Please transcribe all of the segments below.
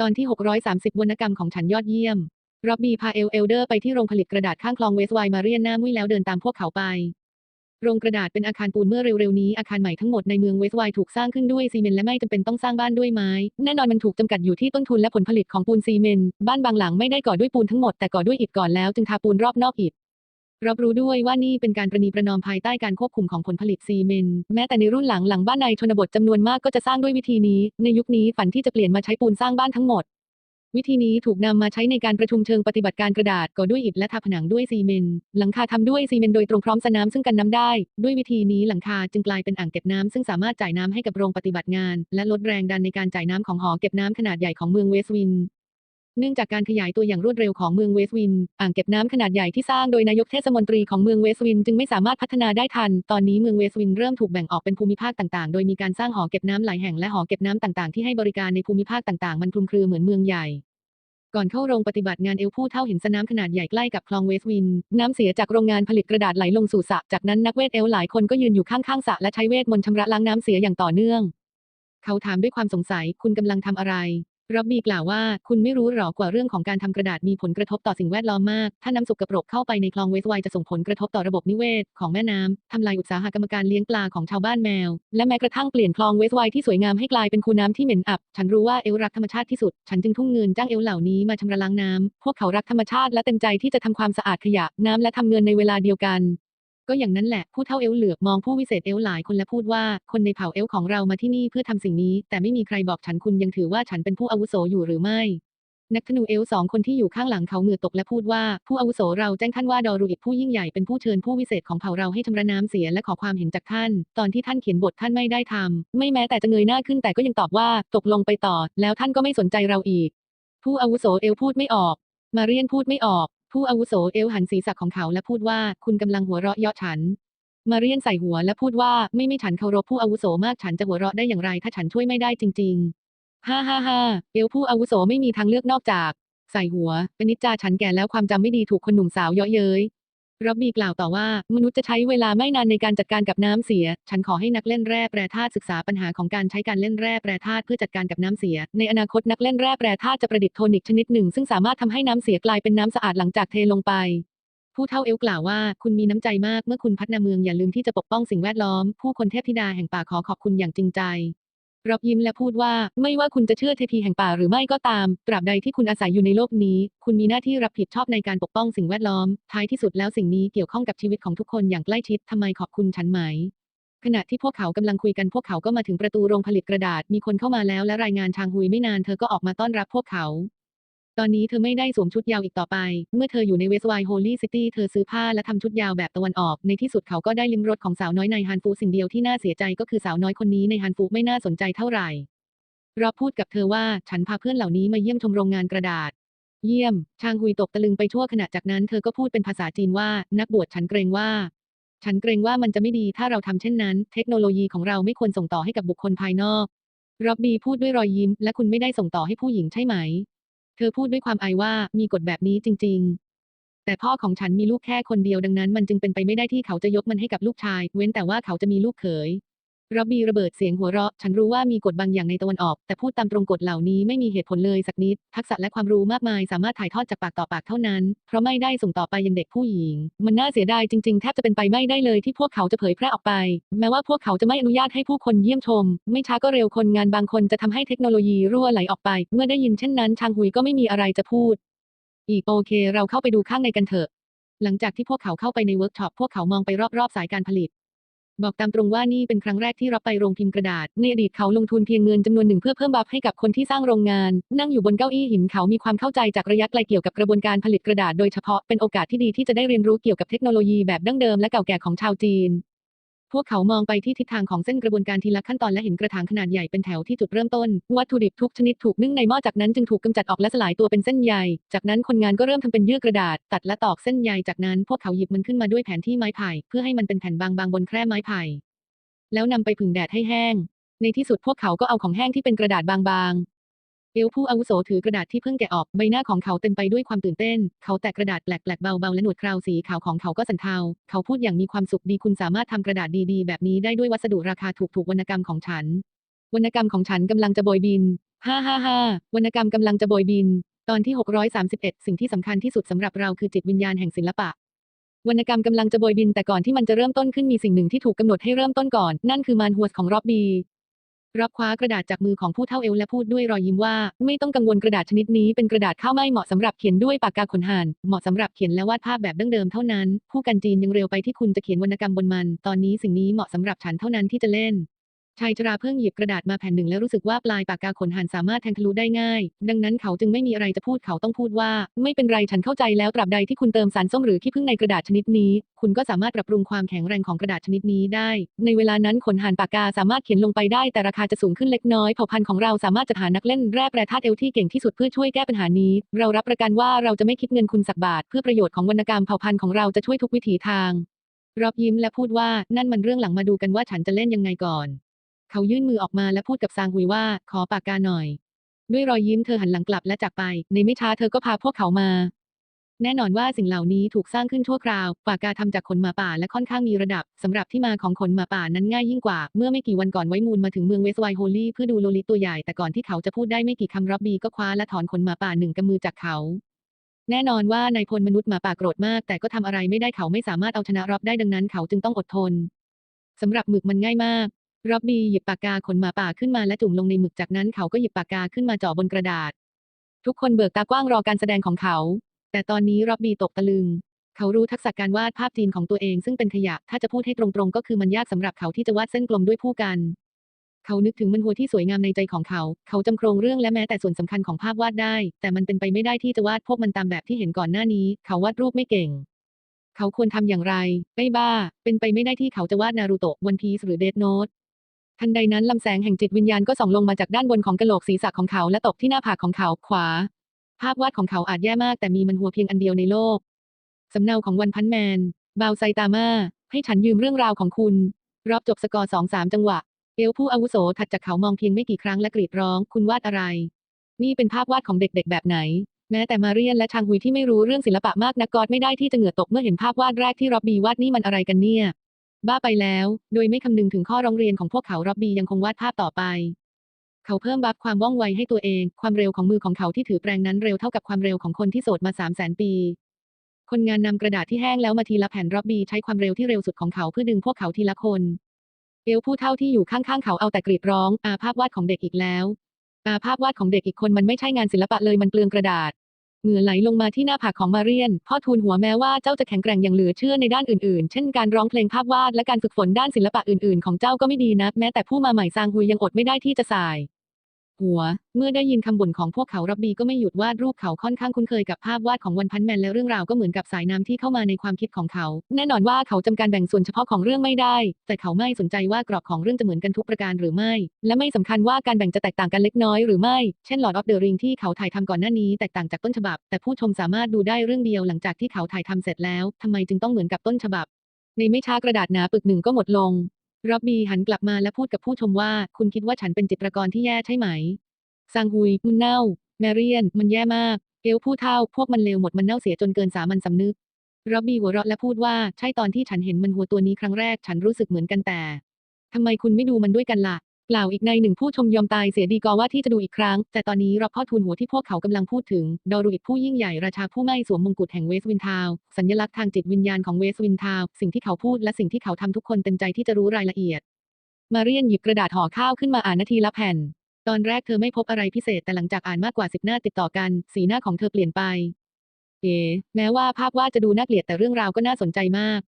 ตอนที่ 630วรรณกรรมของฉันยอดเยี่ยม ร็อบบี้พาเอลเอลเดอร์ไปที่โรงผลิตกระดาษข้างคลองเวสต์ไวน์มาเรียนหน้ามุ้ยแล้วเดินตามพวกเขาไป โรงกระดาษเป็นอาคารปูนเมื่อเร็วๆนี้อาคารใหม่ทั้งหมดในเมืองเวสต์ไวน์ถูกสร้างขึ้นด้วยซีเมนต์และไม่จำเป็นต้องสร้างบ้านด้วยไม้ แน่นอนมันถูกจำกัดอยู่ที่ต้นทุนและผลผลิตของปูนซีเมนต์ บ้านบางหลังไม่ได้ก่อด้วยปูนทั้งหมดแต่ก่อด้วยอิฐก่อนแล้วจึงทาปูนรอบนอกอิฐ รับรู้ด้วยว่านี่เป็นการประนีประนอมภายใต้การควบคุมของผลผลิตซีเมนต์แม้แต่ในรุ่นหลังหลังบ้านในชนบทจำนวนมากก็จะสร้างด้วยวิธีนี้ ในยุคนี้ฝันที่จะเปลี่ยนมาใช้ปูนสร้างบ้านทั้งหมด วิธีนี้ถูกนำมาใช้ในการประชุมเชิงปฏิบัติการกระดาษก่อด้วยอิฐและทาผนังด้วยซีเมนต์หลังคาทำด้วยซีเมนต์โดยตรงพร้อมสนามซึ่งกันน้ำได้ ด้วยวิธีนี้หลังคาจึงกลายเป็นอ่างเก็บน้ำซึ่งสามารถจ่ายน้ำให้กับโรงปฏิบัติงาน และลดแรงดันในการจ่ายน้ำของหอเก็บน้ำขนาดใหญ่ของเมืองเวสต์วิน เนื่องจากการขยายตัวอย่างรวดเร็วของเมืองเวสต์วิน อ่างเก็บน้ำขนาดใหญ่ที่สร้างโดยนายกเทศมนตรีของเมืองเวสต์วินจึงไม่สามารถพัฒนาได้ทัน ตอนนี้เมืองเวสต์วินเริ่มถูกแบ่งออกเป็นภูมิภาคต่างๆ โดยมีการสร้างหอเก็บน้ำหลายแห่งและหอเก็บน้ำต่างๆ ที่ให้บริการในภูมิภาคต่างๆ มันคลุมเครือเหมือนเมืองใหญ่ก่อนเข้าโรงปฏิบัติงานเอลผู้เท่าเห็นสระน้ำขนาดใหญ่ใกล้กับคลองเวสต์วิน น้ำเสียจากโรงงานผลิตกระดาษไหลลงสู่สระ จากนั้นนักเวทเอลหลายคนก็ยืนอยู่ข้างๆสระและใช้เวทมนต์ชำระล้างน้ำเสียอย่างต่อเนื่อง เขาถามด้วยความสงสัย คุณกำลังทำอะไร ร็อบบี้กล่าวว่า คุณไม่รู้หรอกว่าเรื่องของการทำกระดาษมีผลกระทบต่อสิ่งแวดล้อมมาก ถ้าน้ำสกปรกเข้าไปในคลองเวสไวน์จะส่งผลกระทบต่อระบบนิเวศ ของแม่น้ำทำลายอุตสาหกรรมการเลี้ยงปลาของชาวบ้านแมว และแม้กระทั่งเปลี่ยนคลองเวสไวน์ที่สวยงามให้กลายเป็นคูน้ำที่เหม็นอับ ฉันรู้ว่าเอลรักธรรมชาติที่สุด ฉันจึงทุ่มเงินจ้างเอลเหล่านี้มาชำระล้างน้ำพวกเขารักธรรมชาติและเต็มใจที่จะทำความสะอาดขยะน้ำและทำเงินในเวลาเดียวกัน ก็อย่างนั้นแหละ ผู้เท่าเอลเหลือบมองผู้วิเศษเอลหลายคนและพูดว่า คนในเผ่าเอลของเรามาที่นี่เพื่อทำสิ่งนี้ แต่ไม่มีใครบอกฉันคุณยังถือว่าฉันเป็นผู้อาวุโสอยู่หรือไม่ นักธนูเอลสองคนที่อยู่ข้างหลังเขาเหงื่อตกและพูดว่า ผู้อาวุโสเราแจ้งท่านว่าดอรูอิดผู้ยิ่งใหญ่เป็นผู้เชิญผู้วิเศษของเผ่าเราให้ชำระน้ำเสียและขอความเห็นจากท่าน ตอนที่ท่านเขียนบทท่านไม่ได้ทำไม่แม้แต่จะเงยหน้าขึ้นแต่ก็ยังตอบว่าตกลงไปต่อ แล้วท่านก็ไม่สนใจเราอีก ผู้อาวุโสเอลพูดไม่ออก มาเรียนพูดไม่ออก ผู้อาวุโสเอลหันศีรษะของเขาและพูดว่าคุณกำลังหัวเราะเยาะฉัน มาเรียนใส่หัวและพูดว่าไม่ไม่ฉันเคารพผู้อาวุโสมากฉันจะหัวเราะได้อย่างไร ถ้าฉันช่วยไม่ได้จริง ๆ ฮ่าฮ่าฮ่าเอลผู้อาวุโสไม่มีทางเลือกนอกจาก ใส่หัวเป็นนิจจาฉันแก่แล้วความจำไม่ดีถูกคนหนุ่มสาวเยาะเย้ย รับบีกล่าวต่อว่า มนุษย์จะใช้เวลาไม่นานในการจัดการกับน้ำเสีย ฉันขอให้นักเล่นแร่แปรธาตุศึกษาปัญหาของการใช้การเล่นแร่แปรธาตุเพื่อจัดการกับน้ำเสีย ในอนาคตนักเล่นแร่แปรธาตุจะประดิษฐ์โทนิกชนิดหนึ่ง ซึ่งสามารถทำให้น้ำเสียกลายเป็นน้ำสะอาดหลังจากเทลงไป ผู้เท่าเอลกล่าวว่า คุณมีน้ำใจมากเมื่อคุณพัฒนาเมืองอย่าลืมที่จะปกป้องสิ่งแวดล้อม ผู้คนเทพธิดาแห่งป่าขอขอบคุณอย่างจริงใจ รับยิ้มและพูดว่าไม่ว่าคุณจะเชื่อเทพีแห่งป่าหรือไม่ก็ตาม ตราบใดที่คุณอาศัยอยู่ในโลกนี้ คุณมีหน้าที่รับผิดชอบในการปกป้องสิ่งแวดล้อม ท้ายที่สุดแล้วสิ่งนี้เกี่ยวข้องกับชีวิตของทุกคนอย่างใกล้ชิดทำไมขอบคุณฉันไหมขณะที่พวกเขากำลังคุยกันพวกเขาก็มาถึงประตูโรงผลิตกระดาษ มีคนเข้ามาแล้วและรายงานชางฮุยไม่นานเธอก็ออกมาต้อนรับพวกเขา ตอนนี้เธอไม่ได้สวมชุดยาวอีกต่อไป เมื่อเธออยู่ในเวสต์ไวน์โฮลี่ซิตี้เธอซื้อผ้าและทำชุดยาวแบบตะวันออก ในที่สุดเขาก็ได้ลิ้มรสของสาวน้อยในฮันฟูสิ่งเดียวที่น่าเสียใจก็คือสาวน้อยคนนี้ในฮันฟูไม่น่าสนใจเท่าไหร่รอพูดกับเธอว่าฉันพาเพื่อนเหล่านี้มาเยี่ยมชมโรงงานกระดาษ เยี่ยม ชางฮุยตกตะลึงไปชั่วขณะจากนั้นเธอก็พูดเป็นภาษาจีนว่า นักบวชฉันเกรงว่า ฉันเกรงว่ามันจะไม่ดีถ้าเราทำเช่นนั้น เทคโนโลยีของเราไม่ควรส่งต่อให้กับบุคคลภายนอก ร็อบบี้พูดด้วยรอยยิ้ม และคุณไม่ได้ส่งต่อให้ผู้หญิงใช่ไหม เธอพูดด้วยความอายว่ามีกฎแบบนี้จริง ๆ แต่พ่อของฉันมีลูกแค่คนเดียวดังนั้น มันจึงเป็นไปไม่ได้ที่เขาจะยกมันให้กับลูกชาย เว้นแต่ว่าเขาจะมีลูกเขย รับบีระเบิดเสียงหัวเราะ ฉันรู้ว่ามีกฎบางอย่างในตะวันออก แต่พูดตามตรงกฎเหล่านี้ไม่มีเหตุผลเลยสักนิด ทักษะและความรู้มากมายสามารถถ่ายทอดจากปากต่อปากเท่านั้น เพราะไม่ได้ส่งต่อไปยังเด็กผู้หญิง มันน่าเสียดายจริงๆ แทบจะเป็นไปไม่ได้เลยที่พวกเขาจะเผยแพร่ออกไป แม้ว่าพวกเขาจะไม่อนุญาตให้ผู้คนเยี่ยมชม ไม่ช้าก็เร็วคนงานบางคนจะทำให้เทคโนโลยีรั่วไหลออกไป เมื่อได้ยินเช่นนั้น ชางฮุยก็ไม่มีอะไรจะพูด อีกโอเค เราเข้าไปดูข้างในกันเถอะหลังจากที่พวกเขาเข้าไปในเวิร์กช็อป พวกเขามองไปรอบๆ สายการผลิต บอกตามตรงว่านี่เป็นครั้งแรกที่รับไปโรงพิมพ์กระดาษ ในอดีตเขาลงทุนเพียงเงินจำนวนหนึ่งเพื่อเพิ่มบัฟให้กับคนที่สร้างโรงงาน นั่งอยู่บนเก้าอี้หินเขามีความเข้าใจจากระยะไกลเกี่ยวกับกระบวนการผลิตกระดาษโดยเฉพาะเป็นโอกาสที่ดีที่จะได้เรียนรู้เกี่ยวกับเทคโนโลยีแบบดั้งเดิมและเก่าแก่ของชาวจีน พวกเขามองไปที่ทิศทางของเส้นกระบวนการทีละขั้นตอนและเห็นกระถางขนาดใหญ่เป็นแถวที่จุดเริ่มต้น วัตถุดิบทุกชนิดถูกนึ่งในหม้อจากนั้นจึงถูกกำจัดออกและสลายตัวเป็นเส้นใย จากนั้นคนงานก็เริ่มทำเป็นเยื่อกระดาษ ตัดและตอกเส้นใยจากนั้นพวกเขาหยิบมันขึ้นมาด้วยแผ่นที่ไม้ไผ่เพื่อให้มันเป็นแผ่นบางๆบนแคร่ไม้ไผ่ แล้วนำไปผึ่งแดดให้แห้ง ในที่สุดพวกเขาก็เอาของแห้งที่เป็นกระดาษบางๆ เอลผู้อาวุโสถือกระดาษที่เพิ่งแกะออกใบหน้าของเขาเต็มไปด้วยความตื่นเต้น เขาแตะกระดาษแปลกๆเบาๆและหนวดคราวสีขาวของเขาก็สันเทา เขาพูดอย่างมีความสุขดีคุณสามารถทำกระดาษดีๆ แบบนี้ได้ด้วยวัสดุราคาถูกๆวรรณกรรมของฉัน วรรณกรรมของฉันกำลังจะโบยบินฮ่าฮ่าฮ่าวรรณกรรมกำลังจะโบยบิน ตอนที่ 631 สิ่งที่สำคัญที่สุดสำหรับเราคือจิตวิญญาณแห่งศิลปะวรรณกรรมกำลังจะโบยบินแต่ก่อนที่มันจะเริ่มต้นขึ้นมีสิ่งหนึ่งที่ถูกกำหนดให้เริ่มต้นก่อน นั่นคือมานฮัวสของรอบบี รับคว้ากระดาษจากมือของผู้เท่าเอลและพูดด้วยรอยยิ้มว่า ไม่ต้องกังวลกระดาษชนิดนี้เป็นกระดาษข้าวไม้เหมาะสำหรับเขียนด้วยปากกาขนห่าน เหมาะสำหรับเขียนและวาดภาพแบบดั้งเดิมเท่านั้น ผู้กันจีนยังเร็วไปที่คุณจะเขียนวรรณกรรมบนมัน ตอนนี้สิ่งนี้เหมาะสำหรับฉันเท่านั้นที่จะเล่น ชายชราเพิ่งหยิบกระดาษมาแผ่นหนึ่งแล้วรู้สึกว่าปลายปากกาขนห่านสามารถแทงทะลุได้ง่าย ดังนั้นเขาจึงไม่มีอะไรจะพูดเขาต้องพูดว่า ไม่เป็นไรฉันเข้าใจแล้วตราบใดที่คุณเติมสารส้มหรือขี้ผึ้งในกระดาษชนิดนี้ คุณก็สามารถปรับปรุงความแข็งแรงของกระดาษชนิดนี้ได้ ในเวลานั้นขนห่านปากกาสามารถเขียนลงไปได้ แต่ราคาจะสูงขึ้นเล็กน้อยเผ่าพันธุ์ของเราสามารถจัดหานักเล่นแร่แปรธาตุเอลที่เก่งที่สุดเพื่อช่วยแก้ปัญหานี้ เรารับประกันว่าเราจะไม่คิดเงินคุณสักบาท เพื่อประโยชน์ของวรรณกรรมเผ่าพันธุ์ของเราจะช่วยทุกวิถีทางรอบยิ้มและพูดว่านั่นมันเรื่องหลังมาดูกันว่าฉันจะเล่นยังไงก่อน เขายื่นมือออกมาและพูดกับซางฮุยว่า ขอปากกาหน่อย ด้วยรอยยิ้มเธอหันหลังกลับและจากไป ในไม่ช้าเธอก็พาพวกเขามา แน่นอนว่าสิ่งเหล่านี้ถูกสร้างขึ้นชั่วคราว ปากกาทำจากขนหมาป่าและค่อนข้างมีระดับสำหรับที่มาของขนหมาป่านั้นง่ายยิ่งกว่า เมื่อไม่กี่วันก่อนไว้มูลมาถึงเมืองเวสไวโฮลี่เพื่อดูโลลิตตัวใหญ่ แต่ก่อนที่เขาจะพูดได้ไม่กี่คำรับบีก็คว้าและถอนขนหมาป่าหนึ่งกำมือจากเขาแน่นอนว่านายพลมนุษย์หมาป่าโกรธมาก แต่ก็ทำอะไรไม่ได้เขาไม่สามารถเอาชนะรับได้ดังนั้นเขาจึงต้องอดทนสำหรับหมึกมันง่ายมาก ร็อบบี้หยิบปากกาขนหมาป่าขึ้นมาและจุ่มลงในหมึกจากนั้นเขาก็หยิบปากกาขึ้นมาจ่อบนกระดาษ ทุกคนเบิกตากว้างรอการแสดงของเขา แต่ตอนนี้ร็อบบี้ตกตะลึง เขารู้ทักษะการวาดภาพจีนของตัวเองซึ่งเป็นขยะ ถ้าจะพูดให้ตรงๆ ก็คือมันยากสำหรับเขาที่จะวาดเส้นกลมด้วยผู้กัน เขานึกถึงมันหัวที่สวยงามในใจของเขา เขาจำโครงเรื่องและแม้แต่ส่วนสำคัญของภาพวาดได้ แต่มันเป็นไปไม่ได้ที่จะวาดพวกมันตามแบบที่เห็นก่อนหน้านี้ เขาวาดรูปไม่เก่งเขาควรทำอย่างไร ไม่บ้า เป็นไปไม่ได้ที่เขาจะวาดนารูโตะวันพีซหรือเดดโนต ทันใดนั้นลำแสงแห่งจิตวิญญาณก็ส่องลงมาจากด้านบนของกะโหลกศีรษะของเขาและตกที่หน้าผากของเขาขวา ภาพวาดของเขาอาจแย่มากแต่มีมันหัวเพียงอันเดียวในโลก สำเนาของวันพันแมน บาวไซตามาให้ฉันยืมเรื่องราวของคุณ รอบจบสกอร์สองสามจังหวะ เอลผู้อาวุโสถัดจากเขามองเพียงไม่กี่ครั้งและกรีดร้อง คุณวาดอะไร นี่เป็นภาพวาดของเด็กๆ แบบไหน แม้แต่มาเรียนและชางฮุยที่ไม่รู้เรื่องศิลปะมากนักกอดไม่ได้ที่จะเหงื่อตกเมื่อเห็นภาพวาดแรกที่ร็อบบี้วาดนี่มันอะไรกันเนี่ย บ้าไปแล้ว โดยไม่คำนึงถึงข้อร้องเรียนของพวกเขาร็อบบี้ยังคงวาดภาพต่อไป เขาเพิ่มบัฟความว่องไวให้ตัวเอง ความเร็วของมือของเขาที่ถือแปรงนั้นเร็วเท่ากับความเร็วของคนที่โสดมา3 0 0แสนปี คนงานนำกระดาษที่แห้งแล้วมาทีละแผ่นร็อบบี้ใช้ความเร็วที่เร็วสุดของเขาเพื่อดึงพวกเขาทีละคน เอลผู้เท่าที่อยู่ข้างๆเขาเอาแต่กรีดร้อง อาภาพวาดของเด็กอีกแล้ว อาภาพวาดของเด็กอีกคนมันไม่ใช่งานศิลปะเลยมันเปลืองกระดาษ เหงื่อไหลลงมาที่หน้าผากของมาเรียน พ่อทูลหัวแม้ว่าเจ้าจะแข็งแกร่งอย่างเหลือเชื่อในด้านอื่นๆ เช่นการร้องเพลงภาพวาดและการฝึกฝนด้านศิลปะอื่นๆ ของเจ้าก็ไม่ดีนัก แม้แต่ผู้มาใหม่ซางฮุยยังอดไม่ได้ที่จะสาย หัว เมื่อได้ยินคำบ่นของพวกเขารับบีก็ไม่หยุดวาดรูปเขาค่อนข้างคุ้นเคยกับภาพวาดของวันพันแมนและเรื่องราวก็เหมือนกับสายน้ำที่เข้ามาในความคิดของเขา แน่นอนว่าเขาจำการแบ่งส่วนเฉพาะของเรื่องไม่ได้ แต่เขาไม่สนใจว่ากรอบของเรื่องจะเหมือนกันทุกประการหรือไม่ และไม่สำคัญว่าการแบ่งจะแตกต่างกันเล็กน้อยหรือไม่ เช่น Lord of the Ring ที่เขาถ่ายทำก่อนหน้านี้แตกต่างจากต้นฉบับ แต่ผู้ชมสามารถดูได้เรื่องเดียวหลังจากที่เขาถ่ายทำเสร็จแล้วทำไมจึงต้องเหมือนกับต้นฉบับในไม่ช้ากระดาษหนาปึกหนึ่งก็หมดลง ร็อบบี้หันกลับมาและพูดกับผู้ชมว่า คุณคิดว่าฉันเป็นจิตรกรที่แย่ใช่ไหมซางฮุยมันเน่า แมรียน มันแย่มาก เอลผู้เท่า พวกมันเลวหมดมันเน่าเสียจนเกินสามัญสำนึกร็อบบี้หัวเราะและพูดว่า ใช่ตอนที่ฉันเห็นมันหัวตัวนี้ครั้งแรก ฉันรู้สึกเหมือนกันแต่ทำไมคุณไม่ดูมันด้วยกันล่ะ กล่าวอีกในหนึ่งผู้ชมยอมตายเสียดีกว่าว่าที่จะดูอีกครั้ง แต่ตอนนี้เรอบพ่อทูลหัวที่พวกเขากำลังพูดถึง ดอรุอิตผู้ยิ่งใหญ่ราชาผู้ไม่สวมมงกุฎแห่งเวสต์วินทาวสัญลักษณ์ทางจิตวิญญาณของเวสต์วินทาวสิ่งที่เขาพูดและสิ่งที่เขาทำทุกคนเต็มใจที่จะรู้รายละเอียด มาเรียนหยิบกระดาษห่อข้าวขึ้นมาอ่านนาทีละแผ่น ตอนแรกเธอไม่พบอะไรพิเศษแต่หลังจากอ่านมากกว่าสิบหน้าติดต่อกัน สีหน้าของเธอเปลี่ยนไป เอ๋แม้ว่าภาพวาดจะดูน่าเกลียดแต่เรื่องราวก็น่าสนใจมาก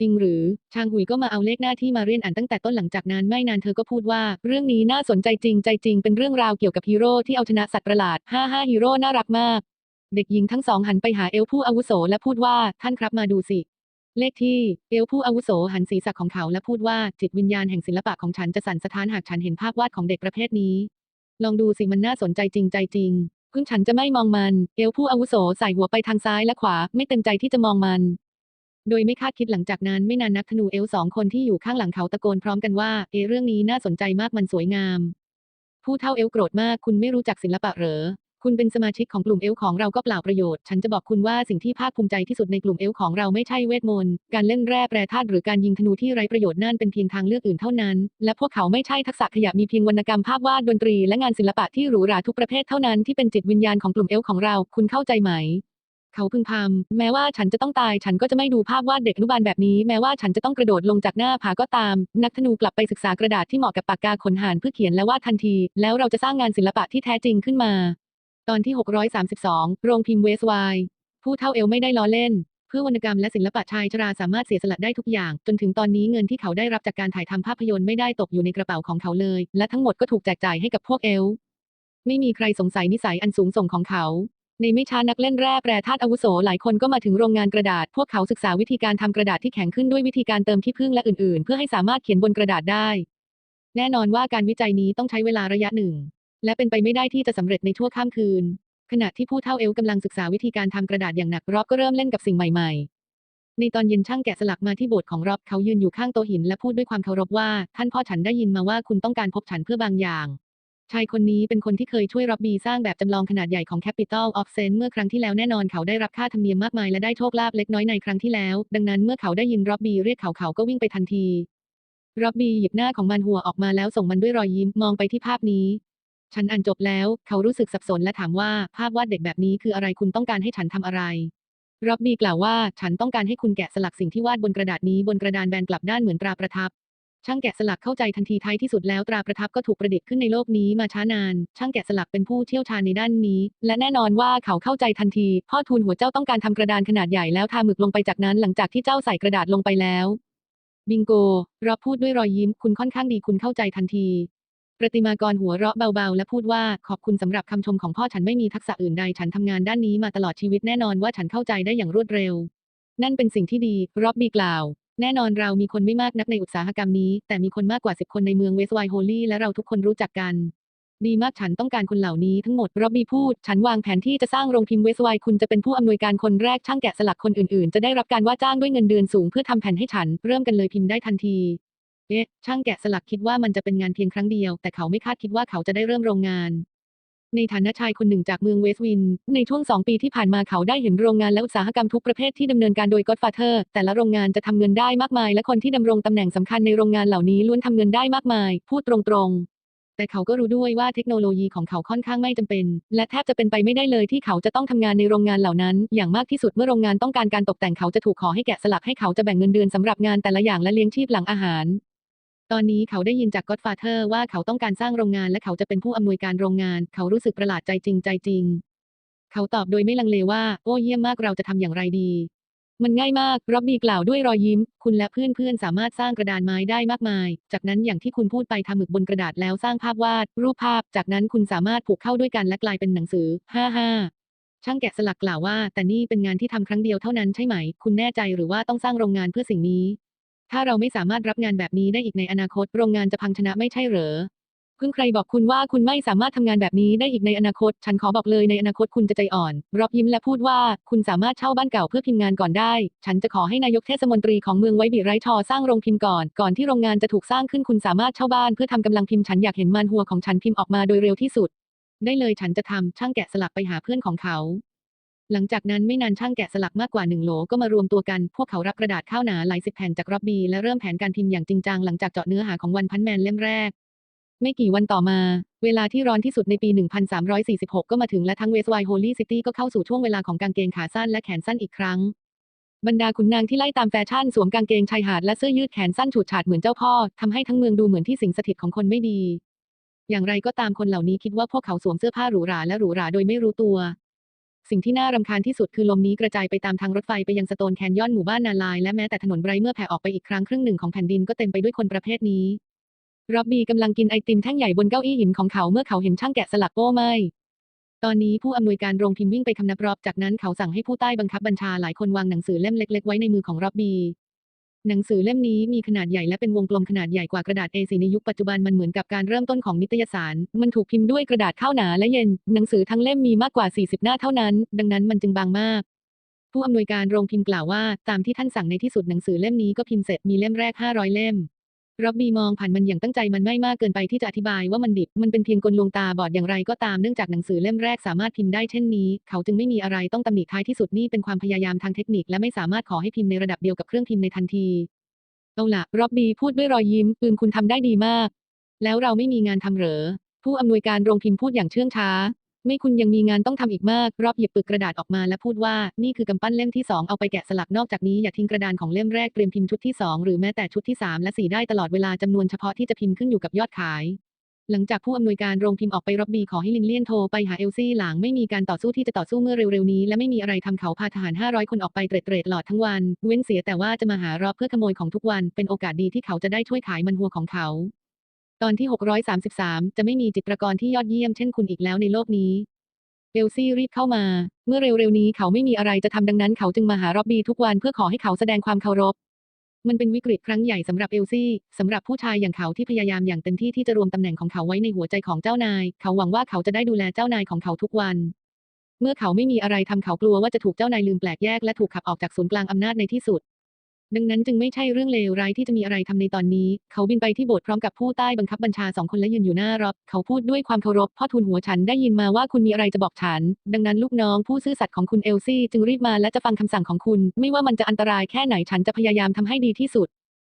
จริงหรือ ชางหุยก็มาเอาเลขหน้าที่มาเรียนอ่านตั้งแต่ต้นหลังจากนั้นไม่นานเธอก็พูดว่า เรื่องนี้น่าสนใจจริงใจจริงเป็นเรื่องราวเกี่ยวกับฮีโร่ที่เอาชนะสัตว์ประหลาดห้าห้าฮีโร่น่ารักมาก เด็กหญิงทั้งสองหันไปหาเอลผู้อาวุโสและพูดว่าท่านครับมาดูสิ เลขที่ เอลผู้อาวุโสหันศีรษะของเขาและพูดว่าจิตวิญญาณแห่งศิลปะของฉันจะสั่นสะท้านหากฉันเห็นภาพวาดของเด็กประเภทนี้ ลองดูสิมันน่าสนใจจริงใจจริงเพิ่งฉันจะไม่มองมัน เอลผู้อาวุโสใส่หัวไปทางซ้ายและขวา ไม่เต็มใจที่จะมองมัน โดยไม่คาดคิดหลังจากนั้นไม่นานนักธนูเอลสองคนที่อยู่ข้างหลังเขาตะโกนพร้อมกันว่า เอเรื่องนี้น่าสนใจมากมันสวยงาม ผู้เท่าเอลโกรธมากคุณไม่รู้จักศิลปะเหรอ คุณเป็นสมาชิกของกลุ่มเอลของเราก็เปล่าประโยชน์ ฉันจะบอกคุณว่าสิ่งที่ภาคภูมิใจที่สุดในกลุ่มเอลของเราไม่ใช่เวทมนต์ การเล่นแร่แปรธาตุหรือการยิงธนูที่ไร้ประโยชน์นั่นเป็นเพียงทางเลือกอื่นเท่านั้น และพวกเขาไม่ใช่ทักษะขยะมีเพียงวรรณกรรมภาพวาดดนตรีและงานศิลปะที่หรูหราทุกประเภทเท่านั้นที่เป็นจิตวิญญาณของกลุ่มเอลของเรา คุณเข้าใจไหม เขาพึงพำแม้ว่าฉันจะต้องตายฉันก็จะไม่ดูภาพวาดเด็กอนุบาลแบบนี้ แม้ว่าฉันจะต้องกระโดดลงจากหน้าผาก็ตาม นักธนูกลับไปศึกษากระดาษที่เหมาะกับปากกาขนหานเพื่อเขียนและวาดทันที แล้วเราจะสร้างงานศิลปะที่แท้จริงขึ้นมา ตอนที่ 632 โรงพิมพ์เวสไวน์ผู้เท่าเอลไม่ได้ล้อเล่น เพื่อวรรณกรรมและศิลปะชายชราสามารถเสียสละได้ทุกอย่าง จนถึงตอนนี้เงินที่เขาได้รับจากการถ่ายทำภาพยนตร์ไม่ได้ตกอยู่ในกระเป๋าของเขาเลย และทั้งหมดก็ถูกแจกจ่ายให้กับพวกเอลไม่มีใครสงสัยนิสัยอันสูงส่งของเขา ในไม่ช้านักเล่นแร่แปรธาตุอาวุโสหลายคนก็มาถึงโรงงานกระดาษ พวกเขาศึกษาวิธีการทำกระดาษที่แข็งขึ้นด้วยวิธีการเติมที่พึ่งและอื่นๆ เพื่อให้สามารถเขียนบนกระดาษได้ แน่นอนว่าการวิจัยนี้ต้องใช้เวลาระยะหนึ่ง และเป็นไปไม่ได้ที่จะสำเร็จในชั่วข้ามคืน ขณะที่ผู้เท่าเอลกำลังศึกษาวิธีการทำกระดาษอย่างหนักรอบก็เริ่มเล่นกับสิ่งใหม่ ๆ ในตอนเย็นช่างแกะสลักมาที่โบสถ์ของรอบเขายืนอยู่ข้างโต๊ะหินและพูดด้วยความเคารพว่า ท่านพ่อฉันได้ยินมาว่าคุณต้องการพบฉันเพื่อบางอย่าง ชายคนนี้เป็นคนที่เคยช่วยร็อบบี้สร้างแบบจำลองขนาดใหญ่ของ Capital of Saint เมื่อครั้งที่แล้วแน่นอนเขาได้รับค่าธรรมเนียมมากมายและได้โชคลาภเล็กน้อยในครั้งที่แล้ว ดังนั้นเมื่อเขาได้ยินร็อบบี้เรียกเขาเขาก็วิ่งไปทันทีร็อบบี้หยิบหน้าของมันหัวออกมาแล้วส่งมันด้วยรอยยิ้มมองไปที่ภาพนี้ ฉันอ่านจบแล้วเขารู้สึกสับสนและถามว่าภาพวาดเด็กแบบนี้คืออะไรคุณต้องการให้ฉันทำอะไรร็อบบี้กล่าวว่า ฉันต้องการให้คุณแกะสลักสิ่งที่วาดบนกระดาษนี้บนกระดานแบนกลับด้านเหมือนตราประทับ ช่างแกะสลักเข้าใจทันทีท้ายที่สุดแล้วตราประทับก็ถูกประดิษฐ์ขึ้นในโลกนี้มาช้านาน ช่างแกะสลักเป็นผู้เชี่ยวชาญในด้านนี้ และแน่นอนว่าเขาเข้าใจทันที พ่อทูลหัวเจ้าต้องการทำกระดานขนาดใหญ่แล้วทาหมึกลงไปจากนั้นหลังจากที่เจ้าใส่กระดาษลงไปแล้ว บิงโกรอบพูดด้วยรอยยิ้มคุณค่อนข้างดีคุณเข้าใจทันทีประติมากรหัวเราะเบาๆ และพูดว่าขอบคุณสำหรับคำชมของพ่อฉันไม่มีทักษะอื่นใด ฉันทำงานด้านนี้มาตลอดชีวิตแน่นอนว่าฉันเข้าใจได้อย่างรวดเร็ว นั่นเป็นสิ่งที่ดีร็อบบี้กล่าว แน่นอนเรามีคนไม่มากนักในอุตสาหกรรมนี้ แต่มีคนมากกว่าสิบคนในเมืองเวสต์ไวโฮลี่และเราทุกคนรู้จักกัน ดีมากฉันต้องการคนเหล่านี้ทั้งหมดร็อบบี้พูด ฉันวางแผนที่จะสร้างโรงพิมพ์เวสต์ไวคุณจะเป็นผู้อำนวยการคนแรกช่างแกะสลักคนอื่นๆ จะได้รับการว่าจ้างด้วยเงินเดือนสูงเพื่อทำแผ่นให้ฉันเริ่มกันเลยพิมพ์ได้ทันทีเอ๊ะช่างแกะสลักคิดว่ามันจะเป็นงานเพียงครั้งเดียว แต่เขาไม่คาดคิดว่าเขาจะได้เริ่มโรงงาน ในฐานะชายคนหนึ่งจากเมืองเวสต์วิน ในช่วง 2 ปีที่ผ่านมาเขาได้เห็นโรงงานและอุตสาหกรรมทุกประเภทที่ดำเนินการโดย Godfather แต่ละโรงงานจะทำเงินได้มากมาย และคนที่ดำรงตำแหน่งสำคัญในโรงงานเหล่านี้ล้วนทำเงินได้มากมาย พูดตรงๆ แต่เขาก็รู้ด้วยว่าเทคโนโลยีของเขาค่อนข้างไม่จำเป็น และแทบจะเป็นไปไม่ได้เลยที่เขาจะต้องทำงานในโรงงานเหล่านั้น อย่างมากที่สุดเมื่อโรงงานต้องการการตกแต่งเขาจะถูกขอให้แกะสลักให้เขาจะแบ่งเงินเดือนสำหรับงานแต่ละอย่างและเลี้ยงชีพหลังอาหาร ตอนนี้เขาได้ยินจาก Godfather ว่าเขาต้องการสร้างโรงงานและเขาจะเป็นผู้อำนวยการโรงงาน เขารู้สึกประหลาดใจจริงใจจริง เขาตอบโดยไม่ลังเลว่า โอ้เยี่ยมมากเราจะทำอย่างไรดี มันง่ายมากร็อบบี้กล่าวด้วยรอยยิ้ม คุณและเพื่อนๆสามารถสร้างกระดานไม้ได้มากมาย จากนั้นอย่างที่คุณพูดไปทำหมึกบนกระดาษแล้วสร้างภาพวาด รูปภาพ จากนั้นคุณสามารถผูกเข้าด้วยกันและกลายเป็นหนังสือ55ช่างแกะสลักกล่าวว่า แต่นี่เป็นงานที่ทำครั้งเดียวเท่านั้นใช่ไหม คุณแน่ใจหรือว่าต้องสร้างโรงงานเพื่อสิ่งนี้ ถ้าเราไม่สามารถรับงานแบบนี้ได้อีกในอนาคต โรงงานจะพังชนะไม่ใช่เหรอเพิ่งใครบอกคุณว่าคุณไม่สามารถทำงานแบบนี้ได้อีกในอนาคต ฉันขอบอกเลยในอนาคตคุณจะใจอ่อน รอบยิ้มและพูดว่า คุณสามารถเช่าบ้านเก่าเพื่อพิมพ์งานก่อนได้ ฉันจะขอให้นายกเทศมนตรีของเมืองไว้บิไรทอสร้างโรงพิมพ์ก่อน ก่อนที่โรงงานจะถูกสร้างขึ้นคุณสามารถเช่าบ้านเพื่อทำกำลังพิมพ์ฉันอยากเห็นมันหัวของฉันพิมพ์ออกมาโดยเร็วที่สุด ได้เลยฉันจะทำช่างแกะสลักไปหาเพื่อนของเขา หลังจากนั้นไม่นานช่างแกะสลักมากกว่าหนึ่งโหลก็มารวมตัวกัน พวกเขารับกระดาษข้าวหนาหลายสิบแผ่นจากร็อบบี้และเริ่มแผนการพิมพ์อย่างจริงจังหลังจากเจาะเนื้อหาของวันพันแมนเล่มแรก ไม่กี่วันต่อมา เวลาที่ร้อนที่สุดในปี 1346 ก็มาถึงและทั้งเวสไวโฮลี่ซิตี้ก็เข้าสู่ช่วงเวลาของกางเกงขาสั้นและแขนสั้นอีกครั้งบรรดาขุนนางที่ไล่ตามแฟชั่นสวมกางเกงชายหาดและเสื้อยืดแขนสั้นฉูดฉาดเหมือนเจ้าพ่อทำให้ทั้งเมืองดูเหมือนที่สิงสถิตของคนไม่ดี อย่างไรก็ตามคนเหล่านี้คิดว่าพวกเขาสวมเสื้อผ้าหรูหราและหรูหราโดยไม่รู้ตัว สิ่งที่น่ารำคาญที่สุดคือลมนี้กระจายไปตามทางรถไฟไปยังสโตนแคนยอนหมู่บ้านนาลายและแม้แต่ถนนไบร์เมื่อแผ่ออกไปอีกครั้งครึ่งหนึ่งของแผ่นดินก็เต็มไปด้วยคนประเภทนี้ร็อบบี้กำลังกินไอติมแท่งใหญ่บนเก้าอี้หินของเขาเมื่อเขาเห็นช่างแกะสลักโอ้ไม่ ตอนนี้ผู้อำนวยการโรงพิมพ์วิ่งไปคำนับรอบจากนั้นเขาสั่งให้ผู้ใต้บังคับบัญชาหลายคนวางหนังสือเล่มเล็ก ๆ ไว้ในมือของร็อบบี้ หนังสือเล่มนี้มีขนาดใหญ่และเป็นวงกลมขนาดใหญ่กว่ากระดาษ A4 ในยุคปัจจุบันมันเหมือนกับการเริ่มต้นของนิตยสาร มันถูกพิมพ์ด้วยกระดาษข้าวหนาและเย็น หนังสือทั้งเล่มมีมากกว่า 40 หน้าเท่านั้น ดังนั้นมันจึงบางมาก ผู้อำนวยการโรงพิมพ์กล่าวว่า ตามที่ท่านสั่งในที่สุดหนังสือเล่มนี้ก็พิมพ์เสร็จมีเล่มแรก 500 เล่ม รับบีมองผ่านมันอย่างตั้งใจมันไม่มากเกินไปที่จะอธิบายว่ามันดิบ มันเป็นเพียงกลลวงตาบอดอย่างไรก็ตามเนื่องจากหนังสือเล่มแรกสามารถพิมพ์ได้เช่นนี้ เขาจึงไม่มีอะไรต้องตำหนิท้ายที่สุดนี่เป็นความพยายามทางเทคนิคและไม่สามารถขอให้พิมพ์ในระดับเดียวกับเครื่องพิมพ์ในทันที เอาล่ะร็อบบี้พูดด้วยรอยยิ้มปืนคุณทำได้ดีมาก แล้วเราไม่มีงานทำเหรอ ผู้อำนวยการโรงพิมพ์พูดอย่างเชื่องช้า ไม่คุณยังมีงานต้องทำอีกมาก รอบหยิบปึกกระดาษออกมาและพูดว่า นี่คือกำปั้นเล่มที่ 2 เอาไปแกะสลักนอกจากนี้อย่าทิ้งกระดานของเล่มแรกเตรียมพิมพ์ชุดที่ 2 หรือแม้แต่ชุดที่ 3 และ 4 ได้ตลอดเวลาจำนวนเฉพาะที่จะพิมพ์ขึ้นอยู่กับยอดขาย หลังจากผู้อำนวยการโรงพิมพ์ออกไปร็อบบี้ขอให้ลินเลียนโทรไปหาเอลซี่หลังไม่มีการต่อสู้ที่จะต่อสู้เมื่อเร็วๆนี้และไม่มีอะไรทำเขาพาทหาร 500 คนออกไปเตร็ดๆหลอดทั้งวัน เว้นเสียแต่ว่าจะมาหารอบเพื่อขโมยของทุกวัน เป็นโอกาสดีที่เขาจะได้ช่วยขายมันหัวของเขา ตอนที่ 633 จะไม่มีจิตรกรที่ยอดเยี่ยมเช่นคุณอีกแล้วในโลกนี้ เอลซี่รีบเข้ามา เมื่อเร็วๆนี้เขาไม่มีอะไรจะทำดังนั้นเขาจึงมาหาร็อบบี้ทุกวันเพื่อขอให้เขาแสดงความเคารพ มันเป็นวิกฤตครั้งใหญ่สำหรับเอลซี่สำหรับผู้ชายอย่างเขาที่พยายามอย่างเต็มที่ที่จะรวมตำแหน่งของเขาไว้ในหัวใจของเจ้านาย เขาหวังว่าเขาจะได้ดูแลเจ้านายของเขาทุกวัน เมื่อเขาไม่มีอะไรทำเขากลัวว่าจะถูกเจ้านายลืมแปลกแยกและถูกขับออกจากศูนย์กลางอำนาจในที่สุด ดังนั้นจึงไม่ใช่เรื่องเลวร้ายที่จะมีอะไรทำในตอนนี้ เขาบินไปที่โบสถ์พร้อมกับผู้ใต้บังคับบัญชาสองคนและยืนอยู่หน้ารอบ เขาพูดด้วยความเคารพพ่อทูลหัวฉันได้ยินมาว่าคุณมีอะไรจะบอกฉัน ดังนั้นลูกน้องผู้ซื่อสัตย์ของคุณเอลซี่จึงรีบมาและจะฟังคำสั่งของคุณ ไม่ว่ามันจะอันตรายแค่ไหนฉันจะพยายามทำให้ดีที่สุด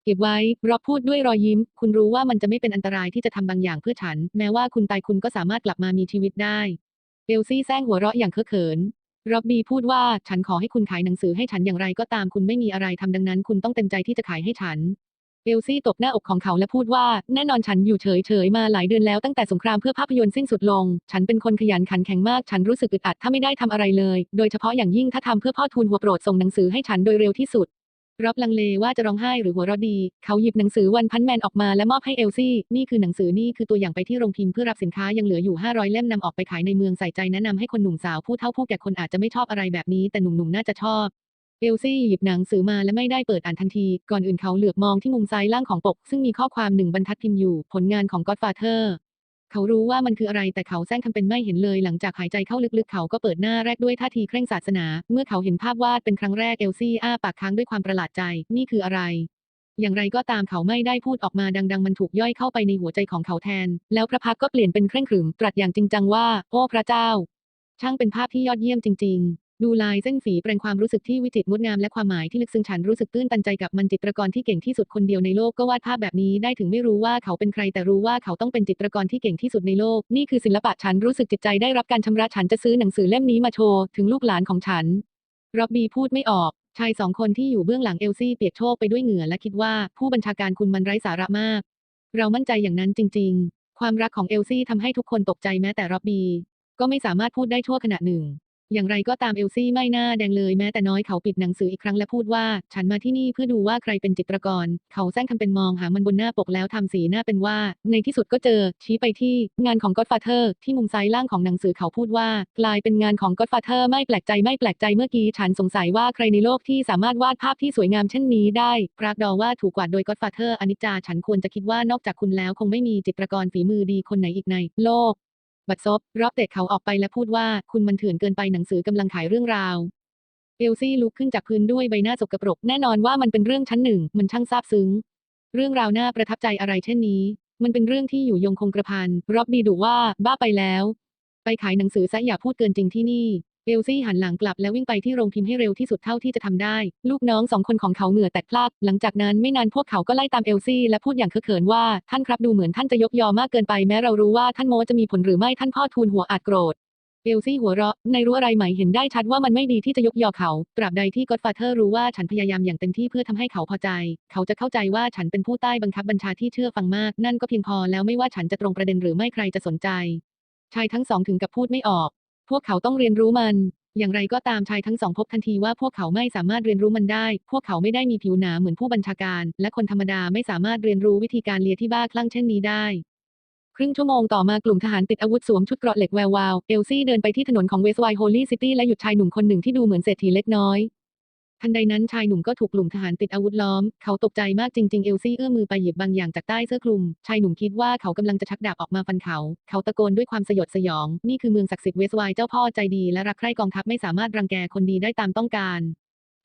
เก็บไว้ รอบพูดด้วยรอยยิ้ม คุณรู้ว่ามันจะไม่เป็นอันตรายที่จะทำบางอย่างเพื่อฉัน แม้ว่าคุณตายคุณก็สามารถกลับมามีชีวิตได้ เอลซี่แซงหัวเราะอย่างเคอะเขิน ร็อบบี้พูดว่าฉันขอให้คุณขายหนังสือให้ฉันอย่างไรก็ตามคุณไม่มีอะไรทำดังนั้น คุณต้องเต็มใจที่จะขายให้ฉัน เอลซี่ตบหน้าอกของเขาและพูดว่า แน่นอนฉันอยู่เฉยๆมาหลายเดือนแล้วตั้งแต่สงครามเพื่อภาพยนตร์สิ้นสุดลง ฉันเป็นคนขยันขันแข็งมาก ฉันรู้สึกอึดอัดถ้าไม่ได้ทำอะไรเลย โดยเฉพาะอย่างยิ่งถ้าทำเพื่อพ่อทูลหัวโปรดส่งหนังสือให้ฉันโดยเร็วที่สุด ร็อบลังเลว่าจะร้องไห้หรือหัวเราะดี เขาหยิบหนังสือวันพันแมนออกมาและมอบให้เอลซี่ นี่คือหนังสือนี่คือตัวอย่างไปที่โรงพิมพ์เพื่อรับสินค้ายังเหลืออยู่ 500 เล่มนำออกไปขายในเมืองใส่ใจแนะนำให้คนหนุ่มสาวผู้เฒ่าผู้แก่คนอาจจะไม่ชอบอะไรแบบนี้ แต่หนุ่มๆน่าจะชอบ เอลซี่หยิบหนังสือมาและไม่ได้เปิดอ่านทันที ก่อนอื่นเขาเหลือบมองที่มุมซ้ายล่างของปก ซึ่งมีข้อความหนึ่งบรรทัดพิมพ์อยู่ ผลงานของ Godfather เเขารู้ว่ามันคืออะไรแต่เขาแซงทำเป็นไม่เห็นเลยหลังจากหายใจเข้าลึกๆ เขาก็เปิดหน้าแรกด้วยท่าทีเคร่งศาสนา เมื่อเขาเห็นภาพวาดเป็นครั้งแรกเอลซี่อ้าปากค้างด้วยความประหลาดใจ นี่คืออะไร อย่างไรก็ตามเขาไม่ได้พูดออกมาดัง ๆ มันถูกย่อยเข้าไปในหัวใจของเขาแทน แล้วพระพักก็เปลี่ยนเป็นเคร่งขรึมตรัสอย่างจริงจังว่า โอ้พระเจ้า ช่างเป็นภาพที่ยอดเยี่ยมจริง ๆ ดูลายเส้นฝีแปลงความรู้สึกที่วิจิตรงดงามและความหมายที่ลึกซึ้งฉันรู้สึกตื้นตันใจกับมันจิตรกรที่เก่งที่สุดคนเดียวในโลกก็วาดภาพแบบนี้ได้ถึงไม่รู้ว่าเขาเป็นใครแต่รู้ว่าเขาต้องเป็นจิตรกรที่เก่งที่สุดในโลก นี่คือศิลปะฉันรู้สึกจิตใจได้รับการชำระฉันจะซื้อหนังสือเล่มนี้มาโชว์ถึงลูกหลานของฉันร็อบบี้พูดไม่ออกชายสองคนที่อยู่เบื้องหลังเอลซี่เปียกโชกไปด้วยเหงื่อและคิดว่าผู้บัญชาการคุณมันไร้สาระมาก เรามั่นใจอย่างนั้นจริง ๆ ความรักของเอลซี่ทำให้ทุกคนตกใจแม้แต่ร็อบบี้ก็ไม่สามารถพูดได้ชั่วขณะหนึ่ง อย่างไรก็ตามเอลซี่ไม่น่าแดงเลยแม้แต่น้อยเขาปิดหนังสืออีกครั้งและพูดว่า ฉันมาที่นี่เพื่อดูว่าใครเป็นจิตรกร เขาแซงทำเป็นมองหามันบนหน้าปกแล้วทำสีหน้าเป็นว่า ในที่สุดก็เจอ ชี้ไปที่ งานของ Godfather ที่มุมซ้ายล่างของหนังสือเขาพูดว่า กลายเป็นงานของ Godfather ไม่แปลกใจไม่แปลกใจเมื่อกี้ฉันสงสัยว่าใครในโลกที่สามารถวาดภาพที่สวยงามเช่นนี้ได้ปรากดอว่าถูกกวาดโดย Godfather อนิจจาฉันควรจะคิดว่านอกจากคุณแล้วคงไม่มีจิตรกรฝีมือดีคนไหนอีกใน โลก บัดซบรอบเตะเขาออกไปและพูดว่าคุณมันเถื่อนเกินไปหนังสือกำลังขายเรื่องราว เอลซี่ลุกขึ้นจากพื้นด้วยใบหน้าสกปรก แน่นอนว่ามันเป็นเรื่องชั้นหนึ่ง มันช่างซาบซึ้ง เรื่องราวน่าประทับใจอะไรเช่นนี้ มันเป็นเรื่องที่อยู่ยงคงกระพันร็อบบี้ดุว่าบ้าไปแล้ว ไปขายหนังสือซะอย่าพูดเกินจริงที่นี่ เอลซี่หันหลังกลับและวิ่งไปที่โรงพิมพ์ให้เร็วที่สุดเท่าที่จะทำได้ ลูกน้องสองคนของเขาเหงื่อแตกพลากหลังจากนั้นไม่นานพวกเขาก็ไล่ตามเอลซี่และพูดอย่างเคอะเขินว่าท่านครับดูเหมือนท่านจะยกยอมากเกินไปแม้เรารู้ว่าท่านโมจะมีผลหรือไม่ท่านพ่อทูลหัวอาจโกรธเอลซี่หัวเราะ ในรู้อะไรไหมเห็นได้ชัดว่ามันไม่ดีที่จะยกยอเขา ตราบใดที่ก็อดฟาเธอร์รู้ว่าฉันพยายามอย่างเต็มที่เพื่อทำให้เขาพอใจ เขาจะเข้าใจว่าฉันเป็นผู้ใต้บังคับบัญชาที่เชื่อฟังมาก นั่นก็เพียงพอแล้วไม่ว่าฉันจะตรงประเด็นหรือไม่ใครจะสนใจ ชายทั้งสองถึงกับพูดไม่ออก พวกเขาต้องเรียนรู้มัน อย่างไรก็ตามชายทั้งสองพบทันทีว่าพวกเขาไม่สามารถเรียนรู้มันได้ พวกเขาไม่ได้มีผิวหนาเหมือนผู้บัญชาการ และคนธรรมดาไม่สามารถเรียนรู้วิธีการเลียที่บ้าคลั่งเช่นนี้ได้ครึ่งชั่วโมงต่อมากลุ่มทหารติดอาวุธสวมชุดเกราะเหล็กแวววาว เอลซี่เดินไปที่ถนนของเวสต์ไวโฮลีซิตี้และหยุดชายหนุ่มคนหนึ่งที่ดูเหมือนเศรษฐีเล็กน้อย ทันใดนั้นชายหนุ่มก็ถูกกลุ่มทหารติดอาวุธล้อม เขาตกใจมากจริงๆ เอลซี่เอื้อมมือไปหยิบบางอย่างจากใต้เสื้อคลุม ชายหนุ่มคิดว่าเขากำลังจะชักดาบออกมาฟันเขา เขาตะโกนด้วยความสยดสยอง นี่คือเมืองศักดิ์สิทธิ์เวสไวเจ้าพ่อใจดีและรักใคร่กองทัพไม่สามารถรังแกคนดีได้ตามต้องการ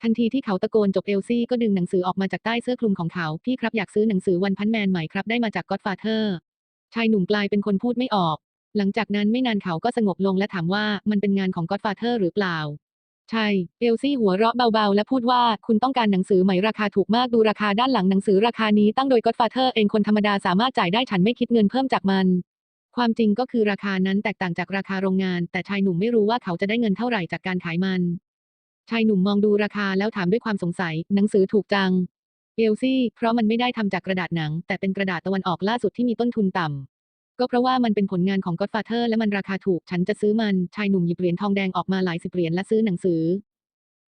ทันทีที่เขาตะโกนจบเอลซี่ก็ดึงหนังสือออกมาจากใต้เสื้อคลุมของเขา พี่ครับอยากซื้อหนังสือวันพันแมนใหม่ครับได้มาจากก็ d ฟาเธอร์ ชายหนุ่มกลายเป็นคนพูดไม่ออก หลังจากนั้นไม่นานเขาก็สงบลงและถามว่ามันเป็นงานของก็ d ฟาเธอร์หรือเปล่า ใช่ เอลซี่หัวเราะเบาๆ และพูดว่า คุณต้องการหนังสือใหมราคาถูกมากดูราคาด้านหลังหนังสือราคานี้ตั้งโดยก็ d ฟาเธอร์เองคนธรรมดาสามารถจ่ายได้ฉันไม่คิดเงินเพิ่มจากมัน ความจริงก็คือราคานั้นแตกต่างจากราคาโรงงาน แต่ชายหนุ่มไม่รู้ว่าเขาจะได้เงินเท่าไหร่จากการขายมัน ชายหนุ่มมองดูราคาแล้วถามด้วยความสงสัย หนังสือถูกจัง เอลซี่ เพราะมันไม่ได้ทำจากกระดาษหนัง แต่เป็นกระดาษตะวันออกล่าสุดที่มีต้นทุนต่ำ ก็เพราะว่ามันเป็นผลงานของ Godfather และมันราคาถูก ฉันจะซื้อมัน ชายหนุ่มหยิบเหรียญทองแดงออกมาหลายสิบเหรียญและซื้อหนังสือ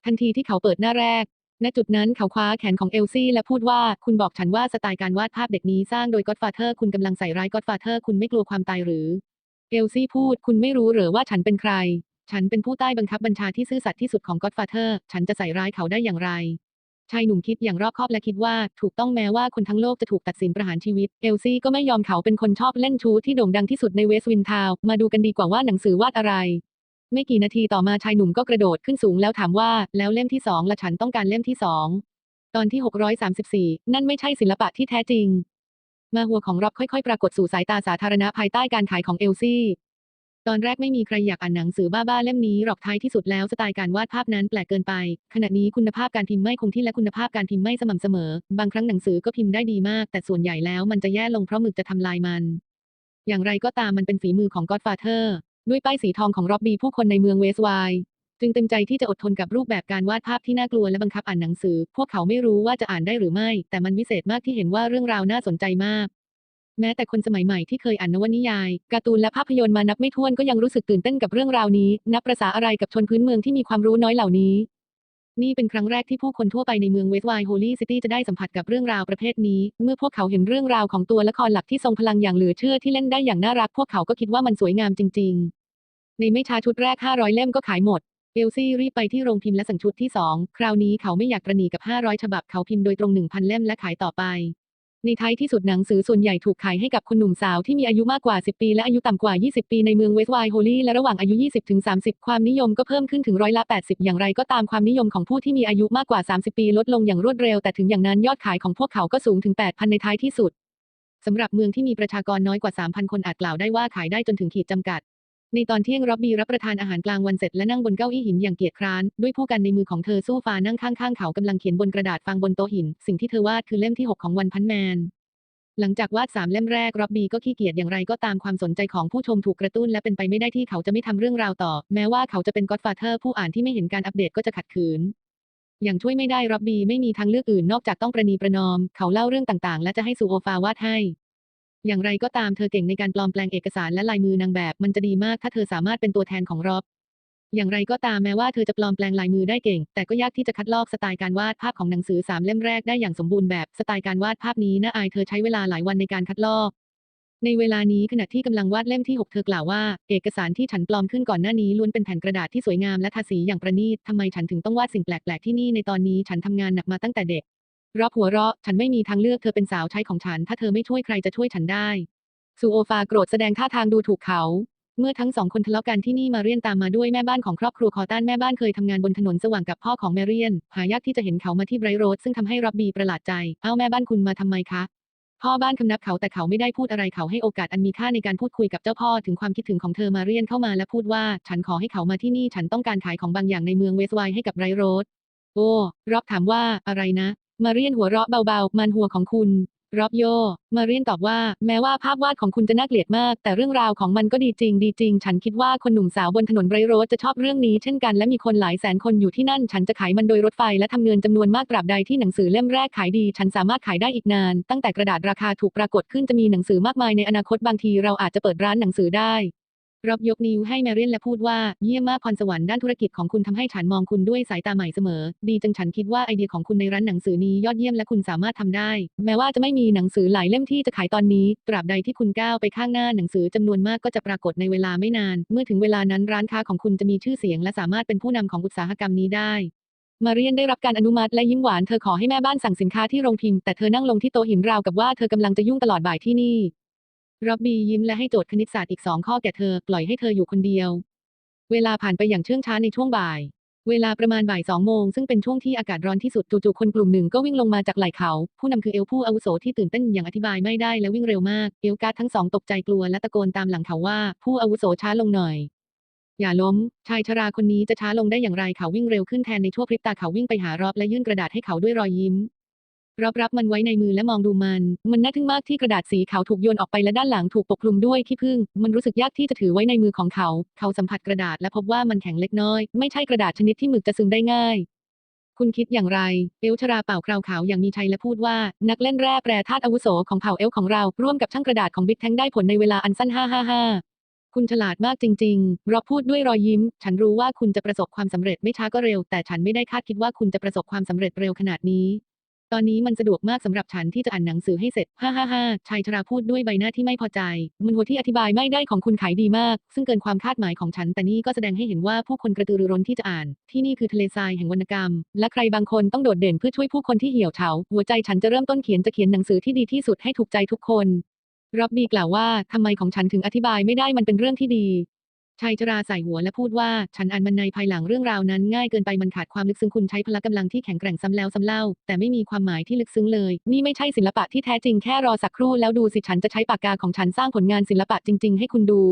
ทันทีที่เขาเปิดหน้าแรก ณ จุดนั้นเขาคว้าแขนของเอลซี่และพูดว่า คุณบอกฉันว่าสไตล์การวาดภาพเด็กนี้สร้างโดย Godfather คุณกำลังใส่ร้าย Godfather คุณไม่กลัวความตายหรือ เอลซี่พูด คุณไม่รู้หรือว่าฉันเป็นใคร ฉันเป็นผู้ใต้บังคับบัญชาที่ซื่อสัตย์ที่สุดของ Godfather ฉันจะใส่ร้ายเขาได้อย่างไร ชายหนุ่มคิดอย่างรอบคอบและคิดว่าถูกต้องแม้ว่าคนทั้งโลกจะถูกตัดสินประหารชีวิต เอลซี่ก็ไม่ยอมเขาเป็นคนชอบเล่นชู้ที่โด่งดังที่สุดในเวสต์วินทาวมาดูกันดีกว่าว่าหนังสือวาดอะไร ไม่กี่นาทีต่อมาชายหนุ่มก็กระโดดขึ้นสูงแล้วถามว่า แล้วเล่มที่สองละฉันต้องการเล่มที่สองตอนที่ 634 นั่นไม่ใช่ศิลปะที่แท้จริง มาหัวของร็อบค่อยๆ ปรากฏสู่สายตาสาธารณะภายใต้การขายของเอลซี่ ตอนแรกไม่มีใครอยากอ่านหนังสือบ้าๆเล่มนี้หรอกท้ายที่สุดแล้วสไตล์การวาดภาพนั้นแปลกเกินไป ขณะนี้คุณภาพการพิมพ์ไม่คงที่และคุณภาพการพิมพ์ไม่สม่ำเสมอ บางครั้งหนังสือก็พิมพ์ได้ดีมาก แต่ส่วนใหญ่แล้วมันจะแย่ลงเพราะหมึกจะทำลายมัน อย่างไรก็ตามมันเป็นฝีมือของ Godfather ด้วยป้ายสีทองของร็อบบี้ผู้คนในเมืองเวสต์ไวน์จึงเต็มใจที่จะอดทนกับรูปแบบการวาดภาพที่น่ากลัวและบังคับอ่านหนังสือ พวกเขาไม่รู้ว่าจะอ่านได้หรือไม่ แต่มันวิเศษมากที่เห็นว่าเรื่องราวน่าสนใจมาก แม้แต่คนสมัยใหม่ที่เคยอ่านนวนิยาย การ์ตูนและภาพยนตร์มานับไม่ถ้วนก็ยังรู้สึกตื่นเต้นกับเรื่องราวนี้ นับประษาอะไรกับชนพื้นเมืองที่มีความรู้น้อยเหล่านี้ นี่เป็นครั้งแรกที่ผู้คนทั่วไปในเมืองเวสต์ไวน์โฮลีซิตี้จะได้สัมผัสกับเรื่องราวประเภทนี้ เมื่อพวกเขาเห็นเรื่องราวของตัวละครหลักที่ทรงพลังอย่างเหลือเชื่อที่เล่นได้อย่างน่ารัก พวกเขาก็คิดว่ามันสวยงามจริง ๆ ในไม่ช้าชุดแรก 500 เล่มก็ขายหมดเอลซี่รีบไปที่โรงพิมพ์และสั่งชุดที่2คราวนี้เขาไม่อยากประหนีกับ 500 ฉบับเขาพิมพ์โดยตรง 1,000 เล่มและขายต่อไป ในท้ายที่สุดหนังสือส่วนใหญ่ถูกขายให้กับคนหนุ่มสาวที่มีอายุมากกว่า 10 ปี และอายุต่ำกว่า 20 ปีในเมืองเวสต์ไวน์โฮลีและระหว่างอายุ 20 ถึง 30 ความนิยมก็เพิ่มขึ้นถึงร้อยละ 80 อย่างไรก็ตามความนิยมของผู้ที่มีอายุมากกว่า 30 ปีลดลงอย่างรวดเร็ว แต่ถึงอย่างนั้นยอดขายของพวกเขาก็สูงถึง 8,000 ในท้ายที่สุดสำหรับเมืองที่มีประชากรน้อยกว่า 3,000 คนอาจกล่าวได้ว่าขายได้จนถึงขีดจำกัด ในตอนเที่ยงร็อบบี้รับประทานอาหารกลางวันเสร็จและนั่งบนเก้าอี้หินอย่างเกียจคร้าน ด้วยผู้กันในมือของเธอสู้ฟ้านั่งข้างๆเขากำลังเขียนบนกระดาษฟางบนโต๊ะหิน สิ่งที่เธอวาดคือเล่มที่ 6 ของวันพันแมน หลังจากวาดสามเล่มแรกร็อบบี้ก็ขี้เกียจอย่างไรก็ตามความสนใจของผู้ชมถูกกระตุ้นและเป็นไปไม่ได้ที่เขาจะไม่ทำเรื่องราวต่อ แม้ว่าเขาจะเป็นก็ d ฟาเธอร์ผู้อ่านที่ไม่เห็นการอัปเดตก็จะขัดขืนอย่างช่วยไม่ได้ร็อบบี้ไม่มีทางเลือกอื่นนอกจากต้องประนีประนอม เขาเล่าเรื่องต่างๆ และจะให้ซูโอฟาวาดให้ อย่างไรก็ตามเธอเก่งในการปลอมแปลงเอกสารและลายมือนางแบบ มันจะดีมากถ้าเธอสามารถเป็นตัวแทนของร็อบ อย่างไรก็ตามแม้ว่าเธอจะปลอมแปลงลายมือได้เก่ง แต่ก็ยากที่จะคัดลอกสไตล์การวาดภาพของหนังสือสามเล่มแรกได้อย่างสมบูรณ์แบบ สไตล์การวาดภาพนี้น่าอายเธอใช้เวลาหลายวันในการคัดลอก ในเวลานี้ขณะที่กำลังวาดเล่มที่ 6 เธอกล่าวว่า เอกสารที่ฉันปลอมขึ้นก่อนหน้านี้ล้วนเป็นแผ่นกระดาษที่สวยงามและทาสีอย่างประณีตทำไมฉันถึงต้องวาดสิ่งแปลกๆที่นี่ในตอนนี้ฉันทำงานหนักมาตั้งแต่เด็ก รอบหัวเราะ ฉันไม่มีทางเลือกเธอเป็นสาวใช้ของฉัน ถ้าเธอไม่ช่วยใครจะช่วยฉันได้ซูโอฟาโกรธแสดงท่าทางดูถูกเขา เมื่อทั้งสองคนทะเลาะกันที่นี่มาเรียนตามมาด้วยแม่บ้านของครอบครัวคอตันแม่บ้านเคยทำงานบนถนนสว่างกับพ่อของแมเรียน หายากที่จะเห็นเขามาที่ไบรท์โรดซึ่งทำให้รับบีประหลาดใจ เอ้าแม่บ้านคุณมาทำไมคะพ่อบ้านคำนับเขาแต่เขาไม่ได้พูดอะไรเขาให้โอกาสอันมีค่าในการพูดคุยกับเจ้าพ่อถึงความคิดถึงของเธอมาเรียนเข้ามาและพูดว่า ฉันขอให้เขามาที่นี่ฉันต้องการขายของบางอย่างในเมืองเวสต์ไวน์ให้กับไรโรดโอ้รอบถามว่าอะไรนะ มาเรียนหัวเราะเบาๆ มันหัวของคุณรอบโย มาเรียนตอบว่า แม้ว่าภาพวาดของคุณจะน่าเกลียดมาก แต่เรื่องราวของมันก็ดีจริง ดีจริง ฉันคิดว่าคนหนุ่มสาวบนถนนไบรโรดจะชอบเรื่องนี้เช่นกันและมีคนหลายแสนคนอยู่ที่นั่น ฉันจะขายมันโดยรถไฟและทำเงินจำนวนมากตราบใดที่หนังสือเล่มแรกขายดี ฉันสามารถขายได้อีกนาน ตั้งแต่กระดาษราคาถูกปรากฏขึ้นจะมีหนังสือมากมายในอนาคตบางทีเราอาจจะเปิดร้านหนังสือได้ รอบยกนิ้วให้แมเรียนและพูดว่า เยี่ยมมากพรสวรรค์ด้านธุรกิจของคุณทำให้ฉันมองคุณด้วยสายตาใหม่เสมอ ดีจังฉันคิดว่าไอเดียของคุณในร้านหนังสือนี้ยอดเยี่ยมและคุณสามารถทำได้ แม้ว่าจะไม่มีหนังสือหลายเล่มที่จะขายตอนนี้ ตราบใดที่คุณก้าวไปข้างหน้าหนังสือจำนวนมากก็จะปรากฏในเวลาไม่นาน เมื่อถึงเวลานั้นร้านค้าของคุณจะมีชื่อเสียง และสามารถเป็นผู้นำของอุตสาหกรรมนี้ได้มาเรียนได้รับการอนุมัติและยิ้มหวานเธอขอให้แม่บ้านสั่งสินค้าที่โรงพิมพ์แต่เธอนั่งลงที่โต๊ะหินราวกับว่าเธอกำลังจะยุ่งตลอดบ่ายที่นี่ ร็อบบี้ยิ้มและให้โจทย์คณิตศาสตร์อีกสองข้อแก่เธอ ปล่อยให้เธออยู่คนเดียว เวลาผ่านไปอย่างเชื่องช้าในช่วงบ่าย เวลาประมาณบ่ายสองโมงซึ่งเป็นช่วงที่อากาศร้อนที่สุดจู่ๆคนกลุ่มหนึ่งก็วิ่งลงมาจากไหล่เขา ผู้นำคือเอลผู้อาวุโสที่ตื่นเต้นอย่างอธิบายไม่ได้และวิ่งเร็วมาก เอลการ์ดทั้งสองตกใจกลัวและตะโกนตามหลังเขาว่า ผู้อาวุโสช้าลงหน่อย อย่าล้ม ชายชราคนนี้จะช้าลงได้อย่างไรเขาวิ่งเร็วขึ้นแทนในชั่วพริบตาเขาวิ่งไปหารอบและยื่นกระดาษให้เขาด้วยรอยยิ้ม รอบรับมันไว้ในมือและมองดูมัน มันน่าทึ่งมากที่กระดาษสีขาวถูกโยนออกไปและด้านหลังถูกปกคลุมด้วยขี้ผึ้ง มันรู้สึกยากที่จะถือไว้ในมือของเขา เขาสัมผัสกระดาษและพบว่ามันแข็งเล็กน้อย ไม่ใช่กระดาษชนิดที่หมึกจะซึมได้ง่าย คุณคิดอย่างไร เอลชราเป่าคราวขาวอย่างมีชัยและพูดว่า นักเล่นแร่แปรธาตุอาวุโสของเผ่าเอลของเรา ร่วมกับช่างกระดาษของบิ๊กแทงได้ผลในเวลาอันสั้น555คุณฉลาดมากจริงๆรอบพูดด้วยรอยยิ้ม ฉันรู้ว่าคุณจะประสบความสำเร็จไม่ช้าก็เร็ว แต่ฉันไม่ได้คาดคิดว่าคุณจะประสบความสำเร็จเร็วขนาดนี้ ตอนนี้มันสะดวกมากสำหรับฉันที่จะอ่านหนังสือให้เสร็จ ฮ่าฮ่าฮ่าชายชราพูดด้วยใบหน้าที่ไม่พอใจ มันหัวที่อธิบายไม่ได้ของคุณขายดีมาก ซึ่งเกินความคาดหมายของฉัน แต่นี่ก็แสดงให้เห็นว่าผู้คนกระตือรือร้นที่จะอ่าน ที่นี่คือทะเลทรายแห่งวรรณกรรม และใครบางคนต้องโดดเด่นเพื่อช่วยผู้คนที่เหี่ยวเฉา หัวใจฉันจะเริ่มต้นเขียนจะเขียนหนังสือที่ดีที่สุดให้ถูกใจทุกคนร็อบบี้กล่าวว่าทำไมของฉันถึงอธิบายไม่ได้มันเป็นเรื่องที่ดี ชายชราใส่หัวและพูดว่า ฉันอ่านมันในภายหลังเรื่องราวนั้นง่ายเกินไปมันขาดความลึกซึ้งคุณใช้พละกำลังที่แข็งแกร่งซ้ำแล้วซ้ำเล่า แต่ไม่มีความหมายที่ลึกซึ้งเลย นี่ไม่ใช่ศิลปะที่แท้จริงแค่รอสักครู่แล้วดูสิฉันจะใช้ปากกาของฉันสร้างผลงานศิลปะจริง ๆ ให้คุณดู